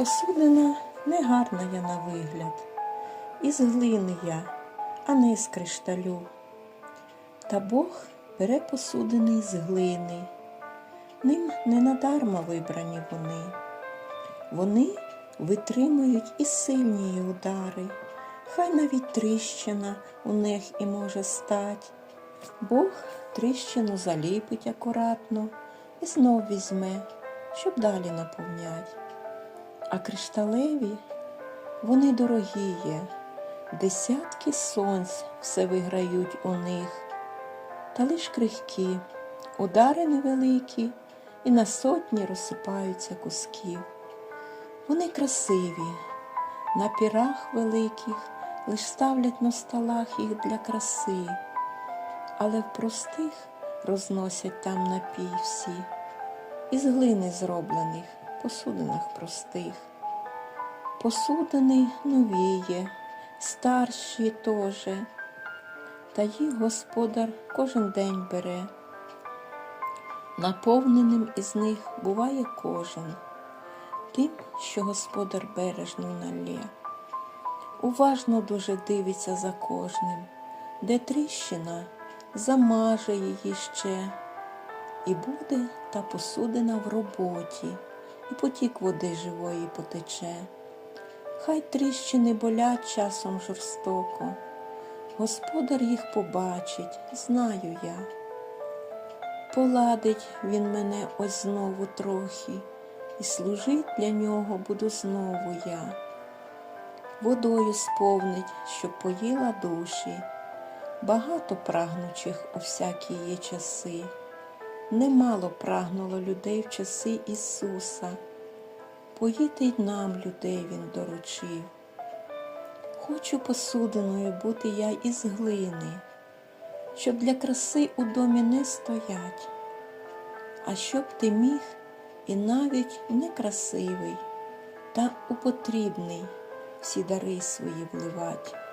Посудина не гарна я на вигляд, із глини я, а не з кришталю. Та Бог бере посудини з глини, ним не надарма вибрані вони. Вони витримують і сильні удари, хай навіть тріщина у них і може стать. Бог тріщину заліпить акуратно і знов візьме, щоб далі наповнять. А кришталеві вони дорогі є, десятки сонць все виграють у них, та лиш крихкі, удари невеликі, і на сотні розсипаються кусків. Вони красиві, на пірах великих лиш ставлять на столах їх для краси, але в простих розносять там напій всі, із глини зроблених, посудинах простих. Посудини новіє, старші тоже, та їх господар кожен день бере. Наповненим із них буває кожен, тим, що господар бережно налє. Уважно дуже дивиться за кожним, де тріщина замаже її ще, і буде та посудина в роботі, і потік води живої потече. Хай тріщини болять часом жорстоко, господар їх побачить, знаю я. Поладить він мене ось знову трохи, і служить для нього буду знову я. Водою сповнить, щоб поїла душі, багато прагнучих у всякі є часи. Немало прагнуло людей в часи Ісуса, поїти й нам людей Він доручив. Хочу посудиною бути я із глини, щоб для краси у домі не стоять, а щоб ти міг і навіть некрасивий, та употрібний всі дари свої вливать.